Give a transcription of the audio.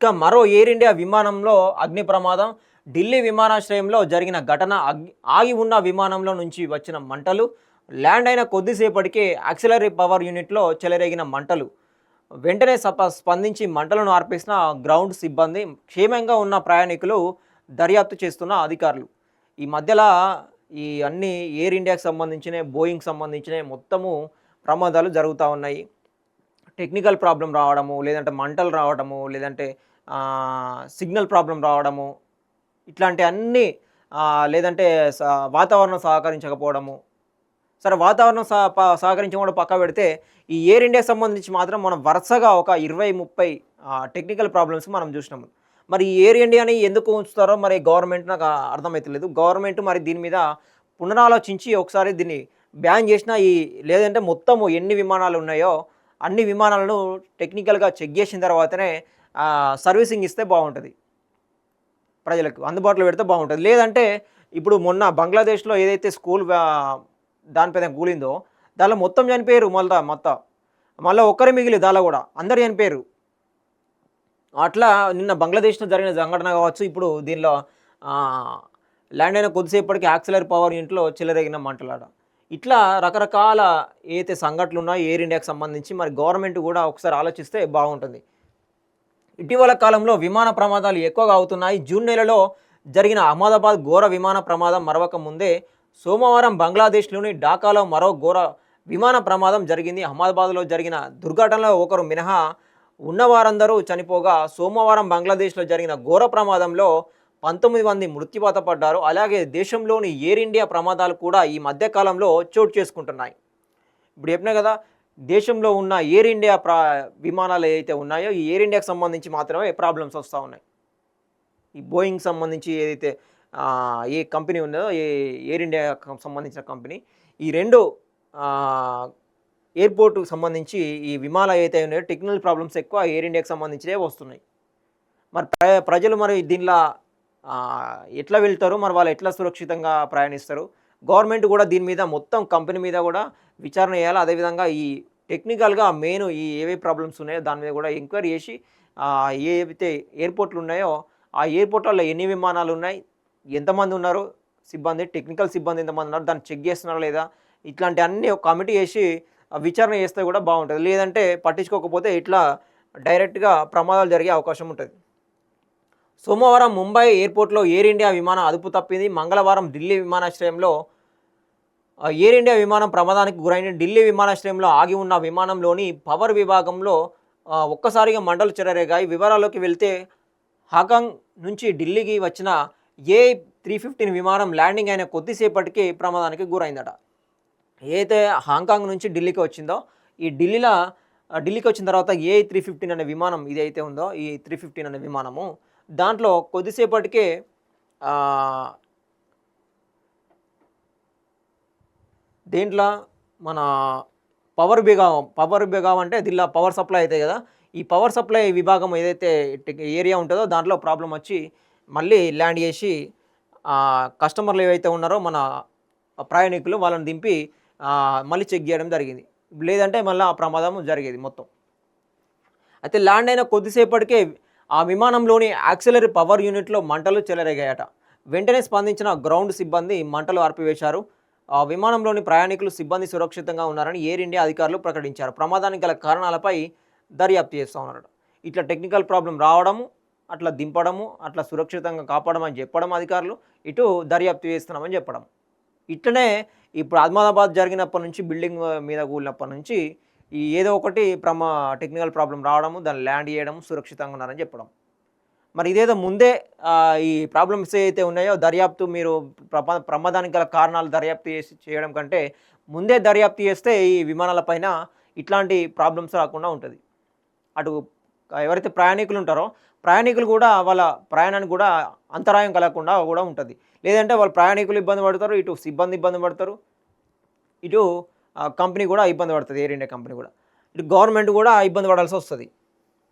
ఇక మరో air India విమానంలో అగ్ని ప్రమాదం. ఢిల్లీ విమానాశ్రయంలో జరిగిన ఘటన ఆగి ఉన్న విమానంలో నుంచి వచ్చిన మంటలు. ల్యాండ్ అయిన కొద్దిసేపటికే యాక్సిలరీ పవర్ యూనిట్లో చెలరేగిన మంటలు. వెంటనే సప స్పందించి మంటలను ఆర్పేసిన గ్రౌండ్ సిబ్బంది క్షేమంగా ఉన్న ప్రయాణికులు దర్యాప్తు చేస్తున్న అధికారులు. ఈ మధ్యలో ఈ అన్ని ఎయిర్ ఇండియాకి సంబంధించిన బోయింగ్ సంబంధించిన మొత్తము ప్రమాదాలు జరుగుతూ ఉన్నాయి. టెక్నికల్ ప్రాబ్లం రావడము లేదంటే మంటలు రావడము లేదంటే సిగ్నల్ ప్రాబ్లం రావడము ఇట్లాంటి అన్ని లేదంటే స- వాతావరణం సహకరించకపోవడము. సరే వాతావరణం సహ ప- కూడా పక్క పెడితే ఈ ఎయిర్ ఇండియాకి సంబంధించి మాత్రం మనం వరుసగా ఒక ఇరవై ముప్పై టెక్నికల్ ప్రాబ్లమ్స్ మనం చూసినాము. మరి ఈ ఎయిర్ ఇండియాని ఎందుకు ఉంచుతారో మరి గవర్నమెంట్ నాకు అర్థమవుతలేదు గవర్నమెంట్ మరి దీని మీద పునరాలోచించి ఒకసారి దీన్ని బ్యాన్ చేసిన ఈ లేదంటే మొత్తము ఎన్ని విమానాలు ఉన్నాయో అన్ని విమానాలను టెక్నికల్గా చెక్ చేసిన తర్వాతనే సర్వీసింగ్ ఇస్తే బాగుంటుంది. ప్రజలకు అందుబాటులో పెడితే బాగుంటుంది. లేదంటే ఇప్పుడు మొన్న బంగ్లాదేశ్లో ఏదైతే స్కూల్ దానిపైన కూలిందో దానిలో మొత్తం చనిపోయారు మళ్ళా మొత్తం. మళ్ళీ ఒక్కరే మిగిలి దానిలో కూడా అందరు చనిపోయారు. అట్లా నిన్న బంగ్లాదేశ్లో జరిగిన సంఘటన కావచ్చు ఇప్పుడు దీనిలో ల్యాండ్ అయిన కొద్దిసేపటికి యాక్సిలర్ పవర్ ఇంట్లో చెలరేగిన మంటలాడ ఇట్లా రకరకాల ఏదైతే సంఘటనలు ఉన్నాయో ఎయిర్ ఇండియాకి సంబంధించి మరి గవర్నమెంట్ కూడా ఒకసారి ఆలోచిస్తే బాగుంటుంది. ఇటీవల కాలంలో విమాన ప్రమాదాలు ఎక్కువగా అవుతున్నాయి. జూన్ నెలలో జరిగిన అహ్మదాబాద్ ఘోర విమాన ప్రమాదం మరవక ముందే సోమవారం బంగ్లాదేశ్లోని ఢాకాలో మరో ఘోర విమాన ప్రమాదం జరిగింది. అహ్మదాబాద్లో జరిగిన దుర్ఘటనలో ఒకరు మినహా ఉన్నవారందరూ చనిపోగా సోమవారం బంగ్లాదేశ్లో జరిగిన ఘోర ప్రమాదంలో పంతొమ్మిది మంది మృత్యువాత పడ్డారు. అలాగే దేశంలోని ఎయిర్ ఇండియా ప్రమాదాలు కూడా ఈ మధ్యకాలంలో చోటు చేసుకుంటున్నాయి. ఇప్పుడు చెప్పినా కదా దేశంలో ఉన్న ఎయిర్ ఇండియా ప్రా విమానాలు ఏవైతే ఉన్నాయో ఈ ఎయిర్ ఇండియాకి సంబంధించి మాత్రమే ప్రాబ్లమ్స్ వస్తూ ఉన్నాయి. ఈ బోయింగ్ సంబంధించి ఏదైతే ఏ కంపెనీ ఉన్నదో ఏ ఎయిర్ ఇండియా సంబంధించిన కంపెనీ ఈ రెండు ఎయిర్పోర్ట్కు సంబంధించి ఈ విమానాలు ఏవైతే ఉన్నాయో టెక్నికల్ ప్రాబ్లమ్స్ ఎక్కువ ఎయిర్ ఇండియాకి సంబంధించినవే వస్తున్నాయి. మరి ప్ర ప్రజలు మరి దీనిలో ఎట్లా వెళ్తారు? మరి వాళ్ళు ఎట్లా సురక్షితంగా ప్రయాణిస్తారు? గవర్నమెంట్ కూడా దీని మీద మొత్తం కంపెనీ మీద కూడా విచారణ చేయాలి. అదేవిధంగా ఈ టెక్నికల్గా మెయిన్ ఈ ఏవే ప్రాబ్లమ్స్ ఉన్నాయో దాని మీద కూడా ఎంక్వైరీ చేసి ఏవైతే ఎయిర్పోర్ట్లు ఉన్నాయో ఆ ఎయిర్పోర్ట్లలో ఎన్ని విమానాలు ఉన్నాయి? ఎంతమంది ఉన్నారు? సిబ్బంది టెక్నికల్ సిబ్బంది ఎంతమంది ఉన్నారు? దాన్ని చెక్ చేస్తున్నారా లేదా? ఇట్లాంటి అన్ని కమిటీ వేసి విచారణ చేస్తే కూడా బాగుంటుంది. లేదంటే పట్టించుకోకపోతే ఇట్లా డైరెక్ట్గా ప్రమాదాలు జరిగే అవకాశం ఉంటుంది. సోమవారం ముంబై ఎయిర్పోర్ట్లో ఎయిర్ ఇండియా విమానం అదుపు తప్పింది. మంగళవారం ఢిల్లీ విమానాశ్రయంలో ఎయిర్ ఇండియా విమానం ప్రమాదానికి గురైన ఢిల్లీ విమానాశ్రయంలో ఆగి ఉన్న విమానంలోని పవర్ విభాగంలో ఒక్కసారిగా మంటలు చెరరేగాయి వివరాల్లోకి వెళ్తే హాకాంగ్ నుంచి ఢిల్లీకి వచ్చిన ఏ త్రీ ఫిఫ్టీన్ విమానం ల్యాండింగ్ అయిన కొద్దిసేపటికి ప్రమాదానికి గురైందట. ఏదైతే హాంకాంగ్ నుంచి ఢిల్లీకి వచ్చిందో ఈ ఢిల్లీలో ఢిల్లీకి వచ్చిన తర్వాత ఏ త్రీ ఫిఫ్టీన్ అనే విమానం ఇది అయితే ఉందో ఈ త్రీ ఫిఫ్టీన్ అనే విమానము దాంట్లో కొద్దిసేపటికే దేంట్లో? మన పవర్ విభాగం పవర్ విభాగం అంటే దీనిలో పవర్ సప్లై అవుతాయి కదా. ఈ పవర్ సప్లై విభాగం ఏదైతే ఏరియా ఉంటుందో దాంట్లో ప్రాబ్లం వచ్చి మళ్ళీ ల్యాండ్ చేసి కస్టమర్లు ఏవైతే ఉన్నారో మన ప్రయాణికులు వాళ్ళని దింపి మళ్ళీ చెక్ చేయడం జరిగింది. లేదంటే మళ్ళీ ఆ ప్రమాదం జరిగేది మొత్తం. అయితే ల్యాండ్ అయిన కొద్దిసేపటికే ఆ విమానంలోని యాక్సిలరీ పవర్ యూనిట్లో మంటలు చెలరేగాయట. వెంటనే స్పందించిన గ్రౌండ్ సిబ్బంది మంటలు ఆర్పివేశారు. ఆ విమానంలోని ప్రయాణికులు సిబ్బంది సురక్షితంగా ఉన్నారని ఎయిర్ ఇండియా అధికారులు ప్రకటించారు. ప్రమాదానికి గల కారణాలపై దర్యాప్తు చేస్తూ ఉన్నారు ఇట్లా టెక్నికల్ ప్రాబ్లం రావడము అట్లా దింపడము అట్లా సురక్షితంగా కాపాడమని చెప్పడం అధికారులు ఇటు దర్యాప్తు చేస్తున్నామని చెప్పడం. ఇట్లనే ఇప్పుడు అహ్మదాబాద్ జరిగినప్పటి నుంచి బిల్డింగ్ మీద కూలినప్పటి నుంచి ఈ ఏదో ఒకటి ప్రమా టెక్నికల్ ప్రాబ్లం రావడము దాన్ని ల్యాండ్ చేయడం సురక్షితంగా ఉన్నారని చెప్పడం. మరి ఇదేదో ముందే ఈ ప్రాబ్లమ్స్ ఏవైతే ఉన్నాయో దర్యాప్తు మీరు ప్రమాదానికి గల కారణాలు దర్యాప్తు చేసి చేయడం కంటే ముందే దర్యాప్తు చేస్తే ఈ విమానాలపైన ఇట్లాంటి ప్రాబ్లమ్స్ రాకుండా ఉంటుంది. అటు ఎవరైతే ప్రయాణికులు ఉంటారో ప్రయాణికులు కూడా వాళ్ళ ప్రయాణానికి కూడా అంతరాయం కలగకుండా కూడా ఉంటుంది. లేదంటే వాళ్ళు ప్రయాణికులు ఇబ్బంది పడతారు ఇటు సిబ్బంది ఇబ్బంది పడతారు ఇటు కంపెనీ కూడా ఇబ్బంది పడుతుంది ఎయిర్ ఇండియా కంపెనీ కూడా. ఇటు గవర్నమెంట్ కూడా ఇబ్బంది పడాల్సి వస్తుంది.